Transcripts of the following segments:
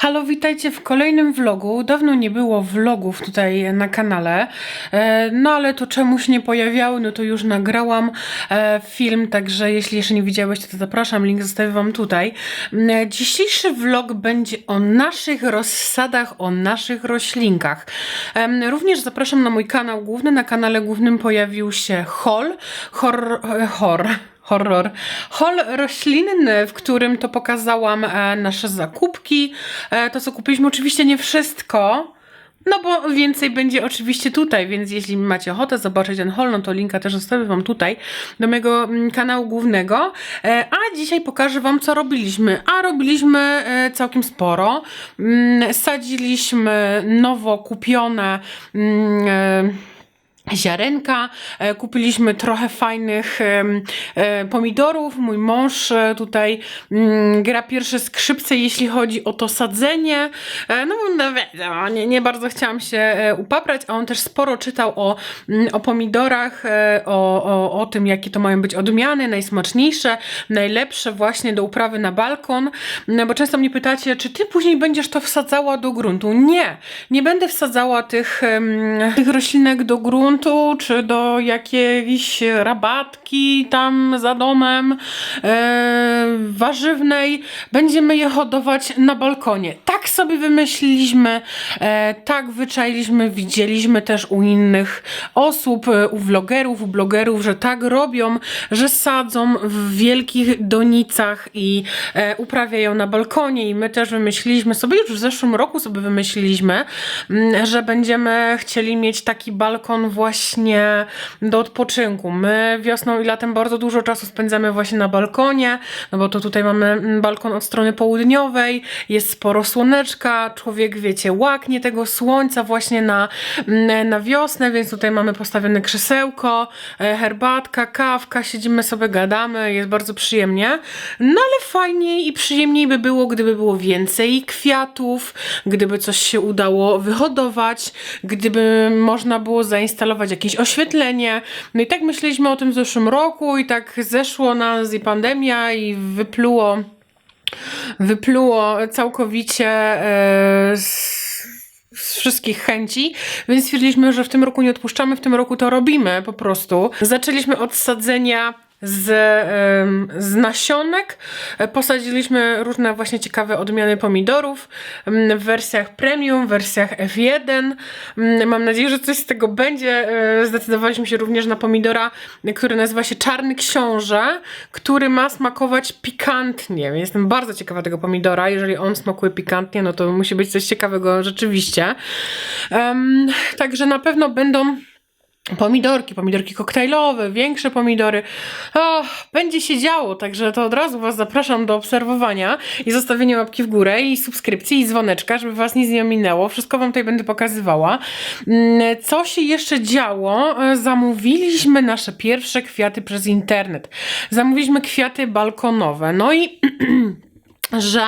Halo, witajcie w kolejnym vlogu. Dawno nie było vlogów tutaj na kanale, e, no ale to czemuś nie pojawiały, no to już nagrałam e, film, także jeśli jeszcze nie widziałeś, to zapraszam, link zostawię wam tutaj. M, e, Dzisiejszy vlog będzie o naszych rozsadach, o naszych roślinkach. Również zapraszam na mój kanał główny. Na kanale głównym pojawił się haul, hor, hor horror. Hol roślinny, w którym to pokazałam e, nasze zakupki. E, to, co kupiliśmy, oczywiście nie wszystko. No bo więcej będzie oczywiście tutaj, więc jeśli macie ochotę zobaczyć ten haul, no to linka też zostawię wam tutaj do mojego mm, kanału głównego. E, a dzisiaj pokażę wam, co robiliśmy. A robiliśmy całkiem sporo. Mm, Sadziliśmy nowo kupione mm, ziarenka. E, Kupiliśmy trochę fajnych e, pomidorów. Mój mąż e, tutaj mm, gra pierwsze skrzypce, jeśli chodzi o to sadzenie. No, no nie, nie bardzo chciałam się upaprać, a on też sporo czytał o, mm, o pomidorach, o, o, o tym, jakie to mają być odmiany, najsmaczniejsze, najlepsze właśnie do uprawy na balkon. No, bo często mnie pytacie, czy ty później będziesz to wsadzała do gruntu? Nie, nie będę wsadzała tych, tych roślinek do gruntu, czy do jakiejś rabatki tam za domem e, warzywnej. Będziemy je hodować na balkonie. Tak sobie wymyśliliśmy, e, tak wyczailiśmy, widzieliśmy też u innych osób, e, u vlogerów, u blogerów, że tak robią, że sadzą w wielkich donicach i e, uprawiają na balkonie i my też wymyśliliśmy sobie, już w zeszłym roku sobie wymyśliliśmy, mm, że będziemy chcieli mieć taki balkon właśnie do odpoczynku. My wiosną i latem bardzo dużo czasu spędzamy właśnie na balkonie, no bo to tutaj mamy mm, balkon od strony południowej, jest sporo słoneczka, człowiek wiecie, łaknie tego słońca właśnie na, mm, na wiosnę, więc tutaj mamy postawione krzesełko, e, herbatka, kawka, siedzimy sobie, gadamy, jest bardzo przyjemnie. No ale fajniej i przyjemniej by było, gdyby było więcej kwiatów, gdyby coś się udało wyhodować, gdyby można było zainstalować jakieś oświetlenie. No i tak myśleliśmy o tym w zeszłym roku i tak zeszło nas i pandemia i wypluło wypluło całkowicie e, z, z wszystkich chęci, więc stwierdziliśmy, że w tym roku nie odpuszczamy, w tym roku to robimy po prostu. Zaczęliśmy od sadzenia z, z nasionek. Posadziliśmy różne właśnie ciekawe odmiany pomidorów w wersjach premium, w wersjach F1. Em, Mam nadzieję, że coś z tego będzie. E, Zdecydowaliśmy się również na pomidora, który nazywa się Czarny Książę, który ma smakować pikantnie. Jestem bardzo ciekawa tego pomidora. Jeżeli on smakuje pikantnie, no to musi być coś ciekawego rzeczywiście. Em, Także na pewno będą pomidorki, pomidorki koktajlowe, większe pomidory. O, będzie się działo, także to od razu Was zapraszam do obserwowania i zostawienia łapki w górę i subskrypcji i dzwoneczka, żeby Was nic nie ominęło. Wszystko Wam tutaj będę pokazywała. Mm, Co się jeszcze działo? Zamówiliśmy nasze pierwsze kwiaty przez internet. Zamówiliśmy kwiaty balkonowe. No i że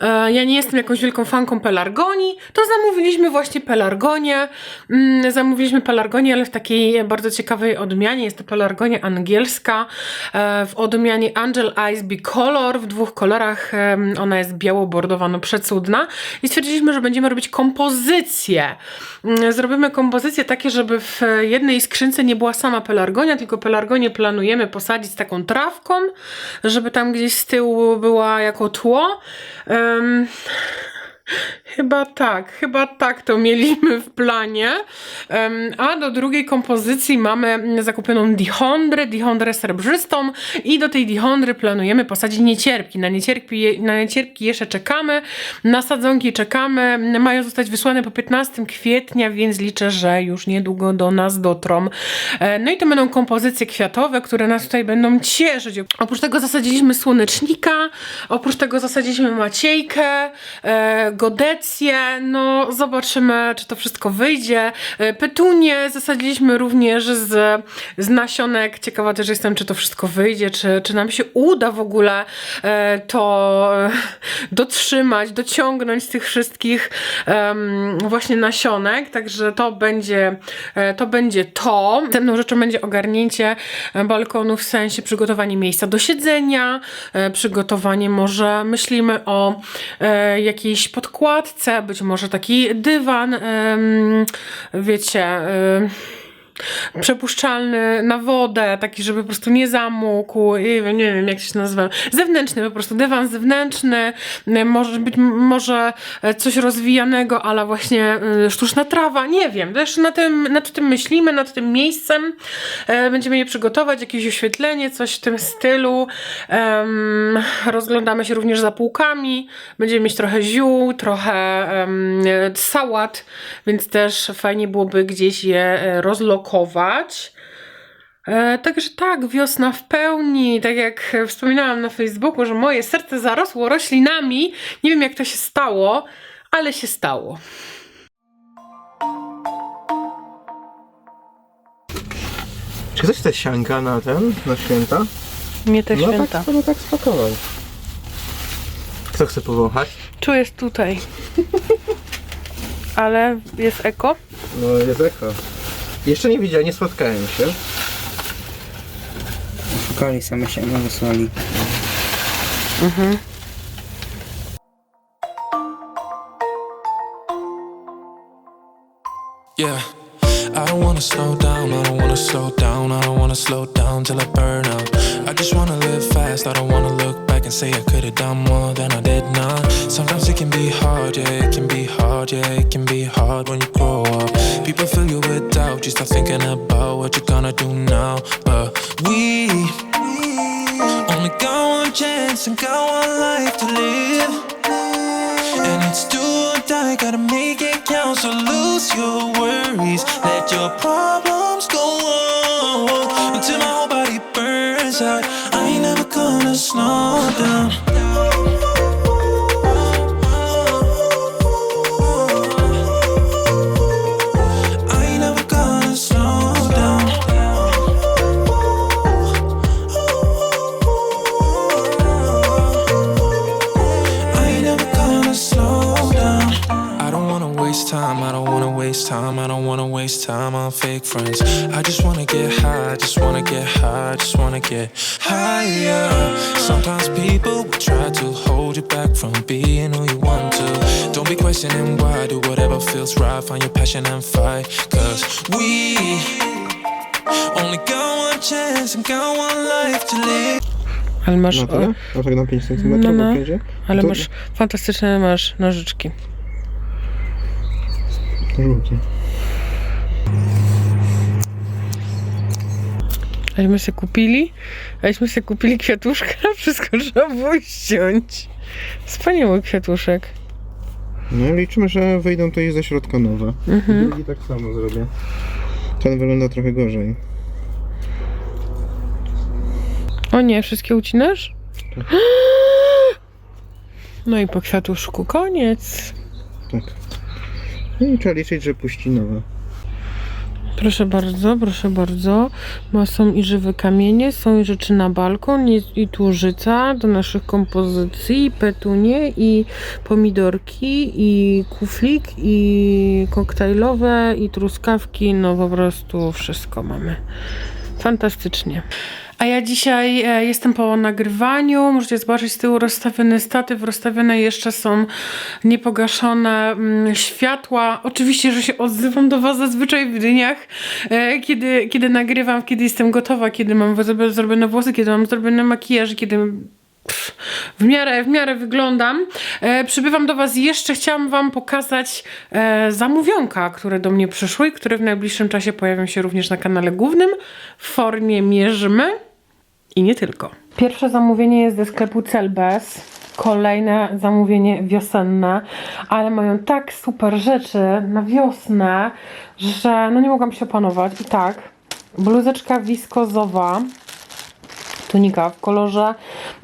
e, ja nie jestem jakąś wielką fanką pelargonii, to zamówiliśmy właśnie pelargonię. Mm, zamówiliśmy pelargonię, ale w takiej bardzo ciekawej odmianie. Jest to pelargonia angielska e, w odmianie Angel Eyes Bicolor w dwóch kolorach. E, ona jest biało-bordowa, no przecudna. I stwierdziliśmy, że będziemy robić kompozycje. Mm, Zrobimy kompozycje takie, żeby w jednej skrzynce nie była sama pelargonia, tylko pelargonię planujemy posadzić taką trawką, żeby tam gdzieś z tyłu była jako tło. poids. Euh, Chyba tak, chyba tak to mieliśmy w planie. A do drugiej kompozycji mamy zakupioną dihondrę, dihondrę srebrzystą i do tej dihondry planujemy posadzić niecierpki. Na niecierpki, na niecierpki jeszcze czekamy, na sadzonki czekamy. Mają zostać wysłane po 15 kwietnia, więc liczę, że już niedługo do nas dotrą. E, No i to będą kompozycje kwiatowe, które nas tutaj będą cieszyć. Oprócz tego zasadziliśmy słonecznika, oprócz tego zasadziliśmy maciejkę, e, dekorecje, no zobaczymy, czy to wszystko wyjdzie. E, Petunie zasadziliśmy również z, z nasionek. Ciekawa też jestem, czy to wszystko wyjdzie, czy, czy nam się uda w ogóle e, to e, dotrzymać, dociągnąć tych wszystkich właśnie nasionek. Także to będzie to. Będzie to. Rzeczą będzie ogarnięcie balkonu w sensie przygotowanie miejsca do siedzenia, przygotowanie może myślimy o jakiejś podkładce, być może taki dywan, wiecie, przepuszczalny na wodę, taki, żeby po prostu nie zamógł, nie wiem, nie wiem jak się nazywa, zewnętrzny po prostu, dywan zewnętrzny, może być, może coś rozwijanego, ale właśnie e, sztuczna trawa, nie wiem, też na tym, nad tym myślimy, nad tym miejscem, e, będziemy je przygotować, jakieś oświetlenie, coś w tym stylu, rozglądamy się również za półkami, będziemy mieć trochę ziół, trochę sałat, więc też fajnie byłoby gdzieś je e, rozlokować. E, także tak, wiosna w pełni, tak jak wspominałam na Facebooku, że moje serce zarosło roślinami. Nie wiem jak to się stało, ale się stało. Czy ktoś chce sianka na ten, na święta? Nie te no tak, no tak spakował. Kto chce powąchać? Tu jest tutaj. Ale jest eko. No jest eko. Jeszcze nie widziałem, nie spotkałem się. Szukali same się wysłali. Yeah. I don't wanna slow down, I don't wanna slow down, I don't wanna slow down till I burn out. I just wanna live fast, I don't wanna look and say I could've done more than I did not. Sometimes it can be hard, yeah, it can be hard, yeah, it can be hard when you grow up. People fill you with doubt, you start thinking about what you're gonna do now. But we only got one chance and got one life to live. And it's do or die, gotta make it count. So lose your worries, let your problems go on until my slow down. I never gonna slow down. I never gonna slow down. I don't wanna waste time, I don't wanna waste time, I don't wanna waste time on fake friends. I just wanna get get high, just wanna get higher. Sometimes people will try to hold you back from being who you want to. Don't be questioning why, do whatever feels right, find your passion and fight. Cause we only got one chance and got one life to live. Ale masz, Na tyle? A tak na 5 cm No, no. będzie? ale To- masz fantastyczne masz nożyczki. Żółty. Aśmy sobie kupili, aśmy sobie kupili kwiatuszka, wszystko trzeba było ściąć. Wspaniały kwiatuszek. No liczymy, że wyjdą to i ze środka nowe. Mhm. Drugi tak samo zrobię. Ten wygląda trochę gorzej. O nie, wszystkie ucinasz? No i po kwiatuszku koniec. Tak. No i trzeba liczyć, że puści nowe. Proszę bardzo, proszę bardzo. Ma, są i żywe kamienie, są i rzeczy na balkon, i, i tłużyca do naszych kompozycji, petunie, i pomidorki, i kuflik, i koktajlowe, i truskawki. No po prostu wszystko mamy. Fantastycznie. A ja dzisiaj e, jestem po nagrywaniu. Możecie zobaczyć z tyłu rozstawiony statyw. Rozstawione jeszcze są niepogaszone mm, światła. Oczywiście, że się odzywam do Was zazwyczaj w dniach, e, kiedy, kiedy nagrywam, kiedy jestem gotowa, kiedy mam zrobione- włosy, kiedy mam zrobiony makijaż, kiedy w miarę, w miarę wyglądam. E, przybywam do Was jeszcze. Chciałam Wam pokazać e, zamówionka, które do mnie przyszły i które w najbliższym czasie pojawią się również na kanale głównym w formie mierzymy i nie tylko. Pierwsze zamówienie jest ze sklepu Celbes. Kolejne zamówienie wiosenne, ale mają tak super rzeczy na wiosnę, że no nie mogłam się opanować. I tak, bluzeczka wiskozowa, tunika w kolorze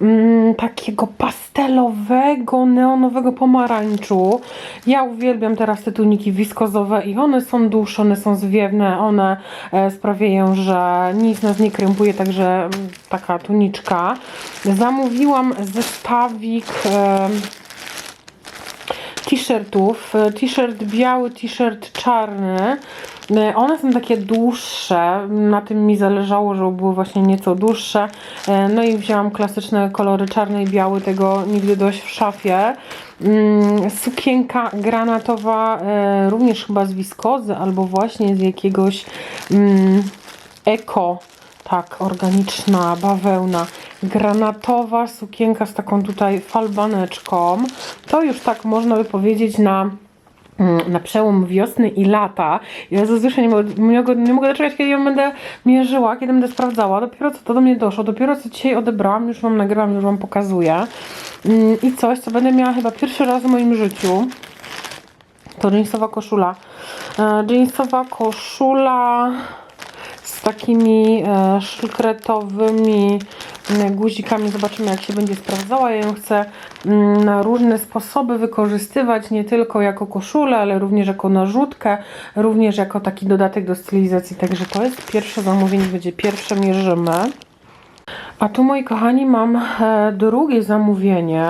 mm, takiego pastelowego, neonowego pomarańczu. Ja uwielbiam teraz te tuniki wiskozowe i one są dłuższe, one są zwiewne, one e, sprawiają, że nic nas nie krępuje, także mm, taka tuniczka. Zamówiłam zestawik e, t-shirtów. E, T-shirt biały, t-shirt czarny. E, One są takie dłuższe. Na tym mi zależało, żeby były właśnie nieco dłuższe. E, No i wzięłam klasyczne kolory czarny i biały. Tego nigdy dość w szafie. Mm, Sukienka granatowa, e, również chyba z wiskozy albo właśnie z jakiegoś mm, eko tak, organiczna bawełna, granatowa sukienka z taką tutaj falbaneczką. To już tak można by powiedzieć na na przełom wiosny i lata. Ja zazwyczaj nie mogę, nie mogę, nie mogę doczekać, kiedy ją będę mierzyła, kiedy będę sprawdzała. Dopiero co to do mnie doszło, dopiero co dzisiaj odebrałam, już wam nagrałam, już wam pokazuję. Mm, I coś, co będę miała chyba pierwszy raz w moim życiu. To jeansowa koszula. E, Jeansowa koszula z takimi e, szylkretowymi mm, guzikami. Zobaczymy, jak się będzie sprawdzała. Ja ją chcę mm, na różne sposoby wykorzystywać, nie tylko jako koszulę, ale również jako narzutkę, również jako taki dodatek do stylizacji. Także to jest pierwsze zamówienie, będzie pierwsze mierzymy. A tu, moi kochani, mam e, drugie zamówienie.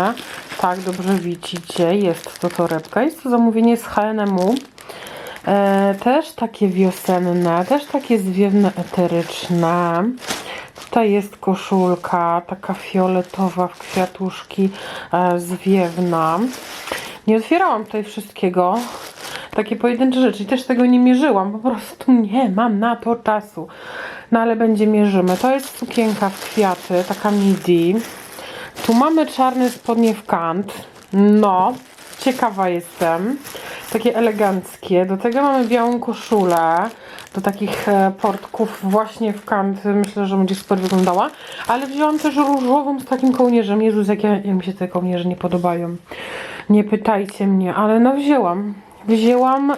Tak, dobrze widzicie, jest to torebka. Jest to zamówienie z H&M-u. E, też takie wiosenne, też takie zwiewne, eteryczne. Tutaj jest koszulka, taka fioletowa w kwiatuszki, e, zwiewna. Nie otwierałam tutaj wszystkiego. Takie pojedyncze rzeczy. I też tego nie mierzyłam. Po prostu nie mam na to czasu. No ale będzie mierzymy. To jest sukienka w kwiaty, taka midi. Tu mamy czarne spodnie w kant. No, ciekawa jestem. Takie eleganckie. Do tego mamy białą koszulę. Do takich e, portków właśnie w kant. Myślę, że będzie super wyglądała. Ale wzięłam też różową z takim kołnierzem. Jezus, jak, ja, jak mi się te kołnierze nie podobają. Nie pytajcie mnie, ale no wzięłam. Wzięłam e,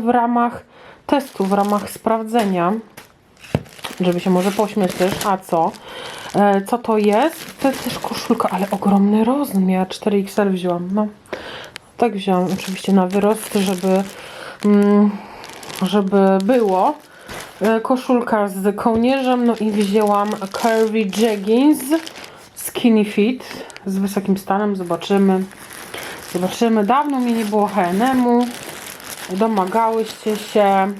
w ramach testu, w ramach sprawdzenia żeby się może pośmiać też. A co? E, co to jest? To jest też koszulka, ale ogromny rozmiar. 4XL wzięłam. No, tak wzięłam oczywiście na wyrost, żeby, mm, żeby było. E, koszulka z kołnierzem, no i wzięłam curvy jeggings skinny fit z wysokim stanem. Zobaczymy. Zobaczymy. Dawno mi nie było H&M-u. Domagałyście się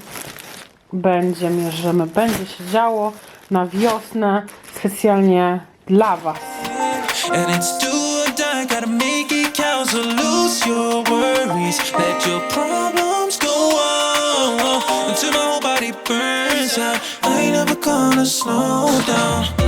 będzie, mierzymy, będzie się działo na wiosnę specjalnie dla Was. Your worries, let your problems go on until my whole body burns out. I ain't never gonna slow down.